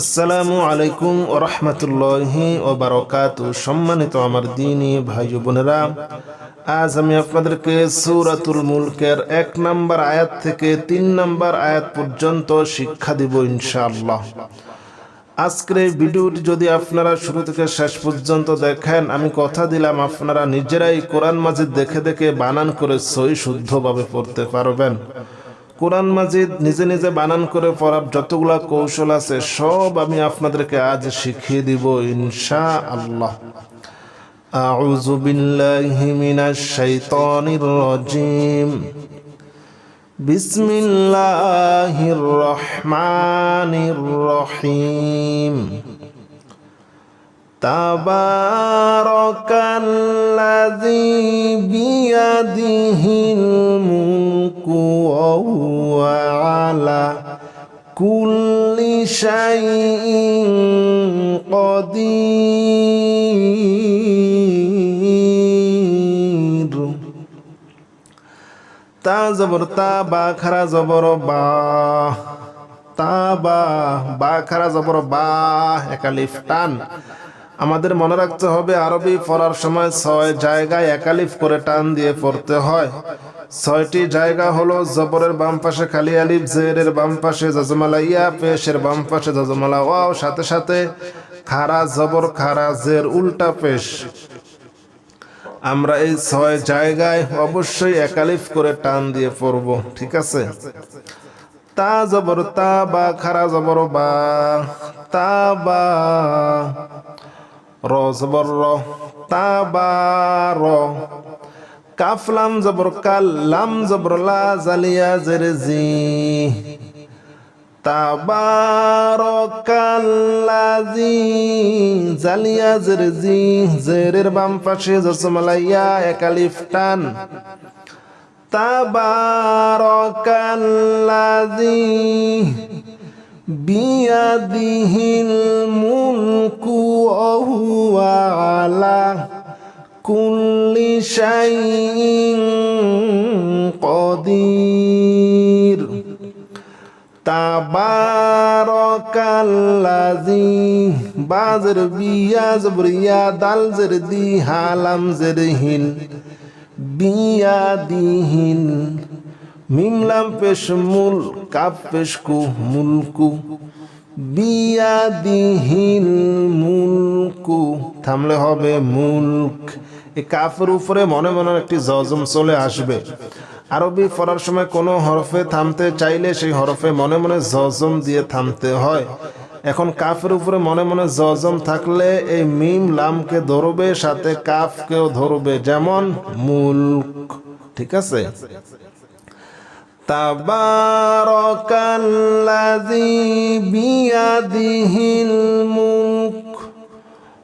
আসসালামু আলাইকুম ও রহমতুল্লাহি ও বারকাত সম্মানিত আমার দিনী ভাই বোনেরা, আজ আমি আপনাদেরকে সুরাতুল মুলকের এক নম্বর আয়াত থেকে তিন নম্বর আয়াত পর্যন্ত শিক্ষা দিব ইনশাআল্লাহ। আজকের এই ভিডিওটি যদি আপনারা শুরু থেকে শেষ পর্যন্ত দেখেন, আমি কথা দিলাম আপনারা নিজেরাই কোরআন মাজিদ দেখে দেখে বানান করে সই শুদ্ধভাবে পড়তে পারবেন। কোরআন মাজিদ নিজে নিজে বানান করে পড়ার যতগুলা কৌশল আছে সব আমি আপনাদেরকে আজ শিখিয়ে দিব ইনশা আল্লাহ أعوذ بالله من الشيطان الرجيم بسم الله الرحمن الرحيم تبارك الذي بيده الملك وهو على كل شيء قدير তা জবর তা বা খারা জবর বা তা বা বা খারা জবর বা একালিফ টান আমাদের মনে রাখতে হবে আরবি পড়ার সময় ছয় জায়গায় একালিফ করে টান দিয়ে পড়তে হয় ছয়টি জায়গা হলো জবরের বাম পাশে খালি আলিফ, জেরের বাম পাশে জজমালা ইয়া, পেশের বাম পাশে জজমালা ওয়াও সাথে সাথে খারা জবর, খারা জের, উল্টা পেশ। আমরা এই ছয় জায়গায় অবশ্যই একালিফ করে টান দিয়ে পড়ব, ঠিক আছে? তা জবর, তা বা, খারা জবর বা, তা বা, র জবর, র, তা বা, র। কাফ লাম জবর কাল লাম জবর লা জালিয়া জেরে জি তাবারকাল্লাজি জালিয়া জের জি জেরের বাম পাশে জসমালাইয়া একালিফ টান। তাবারকাল্লাজি বিয়াদিহিল মুলকু ওহুয়া কুল্লি শাইইন কদির। তাবারকাল্লাজি বাজর বিয়া জবরিয়া দাল জের দি হালাম জের হিন। বিয়া দিহিন মিমলাম পেশ মূল, কাপ পেশ কু মুলকু বিয়া দিহিন মুলকু থামলে হবে মুলক এই কাফের উপরে মনে মনে একটি জজম চলে আসবে। আরবি পড়ার সময় কোনো হরফে থামতে চাইলে সেই হরফে মনে মনে জজম দিয়ে থামতে হয়। এখন কাফের উপরে মনে মনে জজম থাকলে এই মিম লামকে ধরবে, সাথে কাফকেও ধরবে, যেমন মুলক। ঠিক আছে? তাবারকাল্লাযী বিয়াদিহিল মুলক।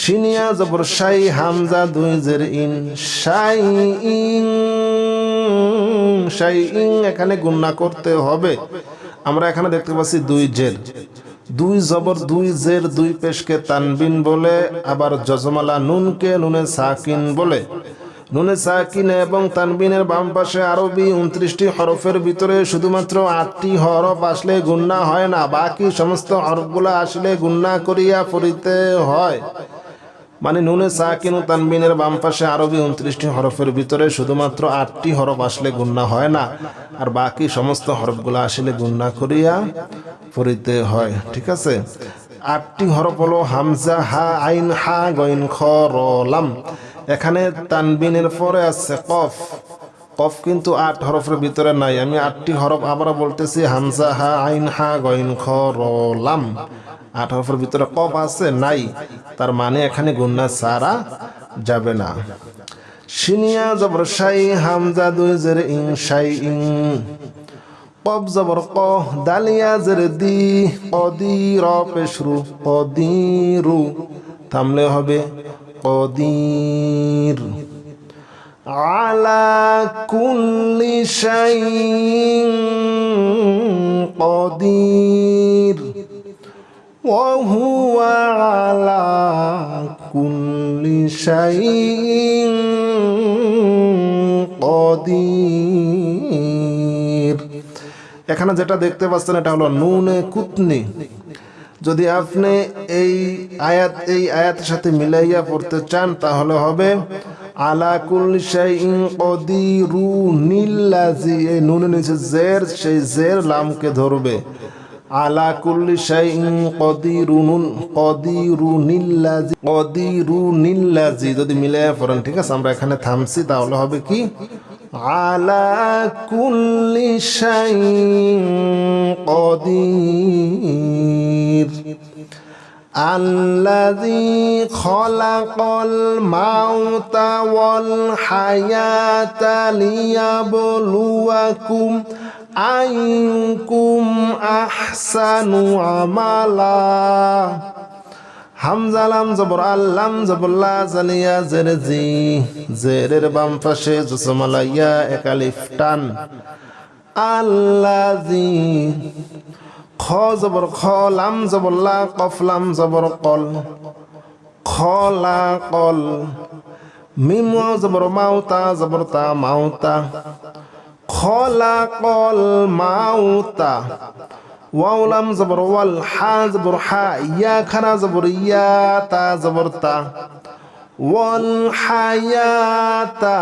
সিনিয়া জবর শাই, হামজা দুই জের ইন, শাই ইং শাই ইং এখানে গুন্না করতে হবে। আমরা এখানে দেখতে পাচ্ছি দুই জের। দুই জবর, দুই জের, দুই পেশকে তানবিন বলে, আবার জজমালা নুনকে নুনে সাকিন বলে। নুনে সাকিন এবং তানবিনের বাম পাশে আরবি উনত্রিশটি হরফের ভিতরে শুধুমাত্র আটটি হরফ আসলে গুন্না হয় না, বাকি সমস্ত হরফগুলো আসলে গুন্না করিয়া পড়িতে হয়। মানে নুনে সাকিন ও তানবিনের বাম পাশে আরবি উনত্রিশটি হরফের ভিতরে শুধুমাত্র আটটি হরফ আসলে গুন্না হয় না, আর বাকি সমস্ত হরফগুলো আসলে গুন্না করিয়া পড়িতে হয়। ঠিক আছে? আটটি হরফ হলো হামজা, হা, আইন, হা, গইন, খ এখানে তানবিনের পরে আছে কফ। কফ কিন্তু আট হরফের ভিতরে নাই। আমি আটটি হরফ আবার বলতেছি হামজা হা, আইন, হা গইন খ, র, লাম। আট হরফের ভিতরে কফ আছে, নাই। তার মানে এখানে গুন্না সারা যাবে না। সিনিয়া জবর সাই, হামজা দুই জের ইং সাই ইং কব জবর ক, দালিয়া জের দি কদি র পেশরু কদিরু থামলে হবে কদির আলা কুল্লি শাইইন কদির وهو على كل شيء قدير এখানে যেটা দেখতে পাচ্ছেন এটা হলো নুনে কুতনি যদি আপনি এই আয়াত, এই আয়াতের সাথে মিলাইয়া পড়তে চান, তাহলে হবে, আলা কুল শাইইন কদিরু নিল্লাজি এই নুনে নিচে জের, সেই জের লামকে ধরবে। আলা কুল্লি শাইইন কদিরুন কদিরুনিল্লাজি কদিরুনিল্লাজি যদি মিলাইয়া পড়েন, ঠিক আছে, আমরা এখানে থামছি, তাহলে হবে কি? على كل شيء قدير الذي خلق الموت والحياة ليبلوكم أيكم أحسن عملاً হামজালাম জবর আল্লাম জবল্লা জালিয়া জেরে জি। জেরের বাম পাশে জসমালাইয়া একালিফ টান। আল্লাজি, খ জবর, খ লাম জবল্লা কফ লাম জবর, কল। খলা কল। মিম জবর, মাউতা জবর, তা মাউতা। খলা কল, মাউতা। ওয়াউলাম জবর, ওয়াল হা জবর, হা, ইয়া খানা জবর, ইয়া তা জবর, তা। ওয়াল হায়াতা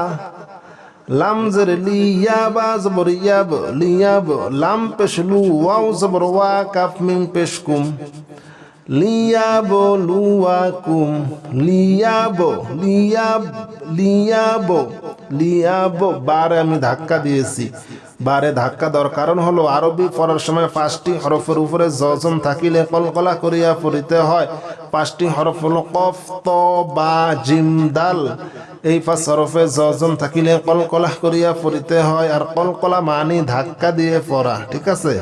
লাম জের লিয়াবা জবর ইয়াব লিয়াব লাম পেশলু ওয়াও জবর, ওয়া, কাফ, মিম পেশকুম লিয়াব লুয়াকুম, লিয়াব লিয়াব লিয়াব লিয়াব। বারে আমি ধাক্কা দিয়েছি। বারে ধাক্কা দেওয়ার কারণ হলো আরবি পড়ার সময় পাঁচটি হরফের উপরে জজম থাকিলে কলকলা করিয়া পড়িতে হয়। পাঁচটি হরফ হলো কফ, ত, বা, জিম, দাল। এই পাঁচ হরফে জজম থাকিলে কলকলা করিয়া পড়িতে হয়। আর কলকলা মানি ধাক্কা দিয়ে পড়া, ঠিক আছে?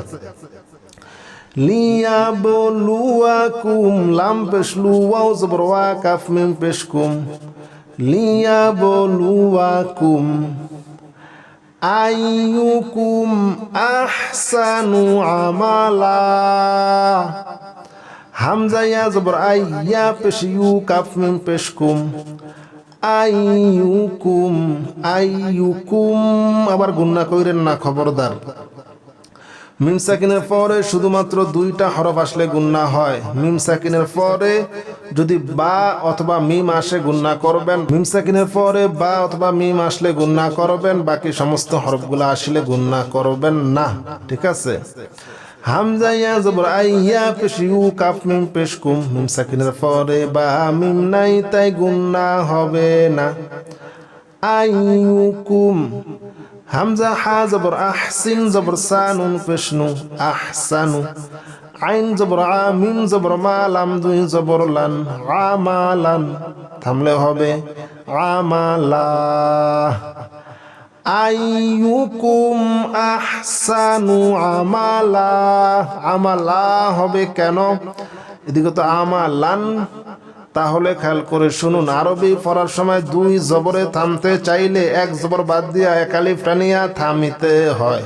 লিয়াবলুয়াকুম লাম পেশলু ওয়াও জবর ওয়া কাফ মিম পেশকুম লিয়াবলুয়াকুম আইয়ুকুম আহসানু আমালা হামজা ইয়া জবর পেশ ইউ কাফ মিম পেশকুম আইয়ুকুম আইয়ুকুম আবার গুন্না কইরেন না খবরদার মিম সাকিনের পরে শুধুমাত্র দুইটা হরফ আসলে গুন্না হয়। মিম সাকিনের পরে যদি বা অথবা মিম আসে গুন্না করবেন। মিম সাকিনের পরে বা অথবা মিম আসলে গুন্না করবেন। বাকি সমস্ত হরফগুলো আসলে গুন্না করবেন না। ঠিক আছে? হামজা ইয়া জবর আইয়া পেশ ইউ মিম পেশ কুম। পরে বা তাই হবে না। হামজা হা জবর আহসিন জবর সানুন পেশনু, আহসানু। আইন জবর আমিন জবর মালাম, দুই জবর লান, আমালান। থামলে হবে আমালা। আইয়ুকুম আহসানু আমালা। আমালা হবে কেন? এদিকে তো আমালান তাহলে খেয়াল করে শুনুন, আরবি পড়ার সময় দুই জবরে থামতে চাইলে এক জবর বাদ দিয়া একালি টানিয়া থামিতে হয়।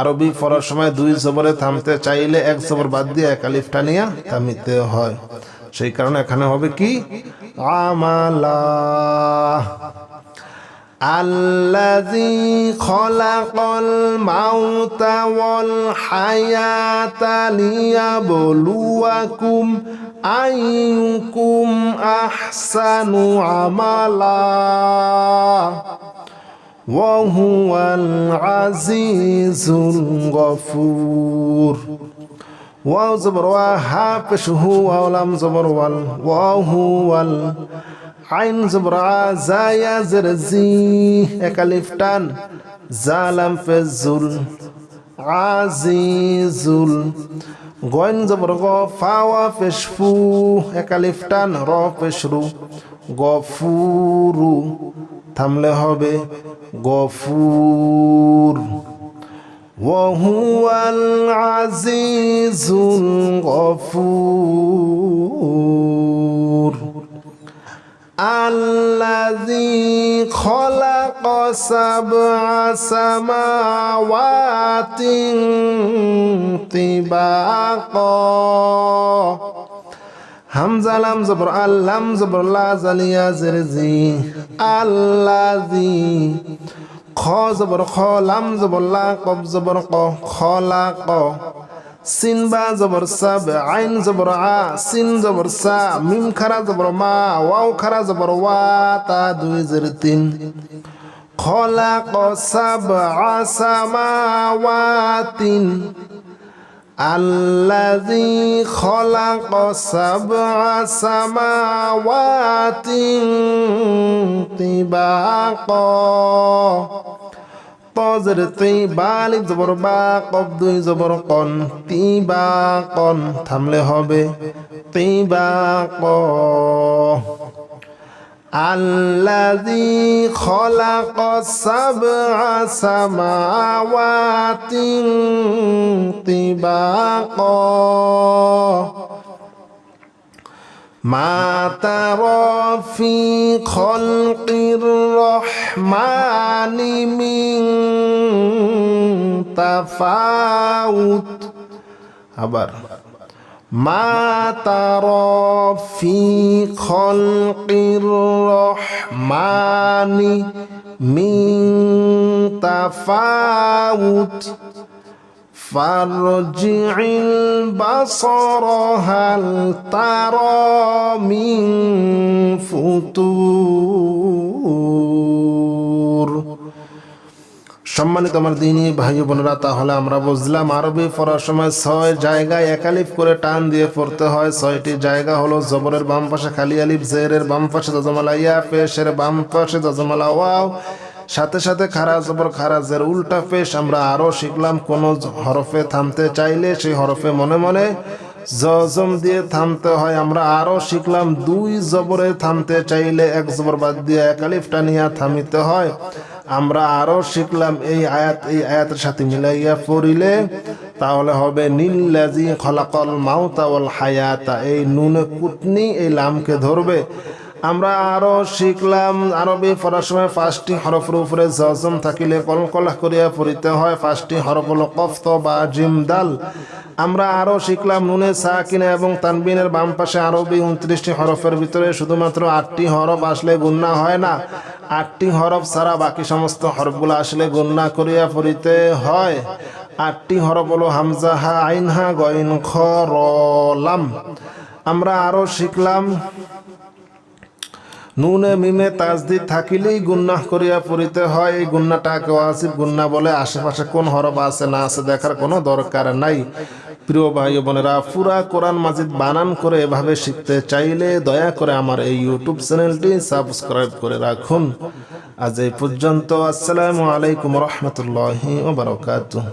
আরবি পড়ার সময় দুই জবরে থামতে চাইলে এক জবর বাদ দিয়ে একালিফ টানিয়া থামিতে হয়। সেই কারণে এখানে হবে কি? আমালা الذي خلق الموت والحياة ليبلوكم أيكم أحسن عملا وهو العزيز الغفور واو زبر وها هو ولم زبر وال وهو ال আইন জবরা জায়া জেরজি একালিফটান জালাম ফেজুল আজিজুল গইন জবর গ ফাওয়া ফেশফু একালিফটান র ফেশরু গফুরু থামলে হবে গফুর وهو العزيز الغفور الذي خلق سبع سماوات طباقا همزة لام زبر اللام زبر لا زليا زرزي الذي خ زبر خ لام زبر لا قب زبر ق خلق সিন বা জবর সা আইন জবর আ, সিন জবর সা, মিম খারা জবর মা, ওয়াও খারা জবর ওয়া, তা দুই জের তিন। খলাক সাব আসামাওয়াতিন আল্লাযী খলাক সাব আসামাওয়াতিন তিবাকা তজের তুই বালিক জবর বা কব দুই জবর কন তি বা কন, থামলে হবে তি বা ক। আল্লাজি খলাক সাবআ সামাওয়াতিন তিবাকা ما ترى في خلق الرحمن من تفاوت আবার ما ترى في خلق الرحمن من تفاوت فارجع البصر هل ترى من فتور সম্মানিত আমার দিনী ভাই বোনেরা তাহলে আমরা বুঝলাম আরবি পড়ার সময় ছয় জায়গায় একালিফ করে টান দিয়ে পড়তে হয় ছয়টি জায়গা হলো জবরের বাম পাশে খালি আলিফ জেরের বাম পাশে দজমালা ইয়া পেশের বাম পাশে দজমালা ওয়াও সাথে সাথে খারা জবর খারাজের উল্টা পেশ আমরা আরও শিখলাম, কোনো হরফে থামতে চাইলে সেই হরফে মনে মনে জজম দিয়ে থামতে হয়। আমরা আরও শিখলাম, দুই জবরে থামতে চাইলে এক জবর বাদ দিয়ে এক আলিফটা নিয়ে থামিতে হয়। আমরা আরও শিখলাম এই আয়াত, এই আয়াতের সাথে মিলাইয়া পড়িলে তাহলে হবে নীল্লাজি খলাকল মাউতা ওয়াল হায়াতা এই নুনে কুটনি এই লামকে ধরবে। আমরা আরও শিখলাম আরবি পড়ার সময় পাঁচটি হরফের উপরে জজম থাকিলে কলকলা করিয়া পড়িতে হয়। পাঁচটি হরফ হলো কফত বা জিমদাল আমরা আরও শিখলাম নুনে সাকিনা এবং তানবিনের বাম পাশে আরবি উনত্রিশটি হরফের ভিতরে শুধুমাত্র আটটি হরফ আসলে গুন্না হয় না। আটটি হরফ ছাড়া বাকি সমস্ত হরফগুলো আসলে গুন্না করিয়া পড়িতে হয়। আটটি হরফ হলো হামজা, হা, আইন, হা গইন খ লাম। আমরা আরও শিখলাম নুনে মিমে তাজদিদ থাকিলেই গুন্নাহ করিয়া পড়িতে হয়। এই গুন্নাটাকে ওয়াজিব গুন্না বলে। আশেপাশে কোন হরফ আছে, না আছে দেখার কোনো দরকার নাই। প্রিয় ভাই বোনেরা, পুরা কোরআন মাজিদ বানান করে এভাবে শিখতে চাইলে দয়া করে আমার এই ইউটিউব চ্যানেলটি সাবস্ক্রাইব করে রাখুন। আজ এই পর্যন্ত, আসসালামু আলাইকুম রহমতুল্লাহি ওবরাকাতুহ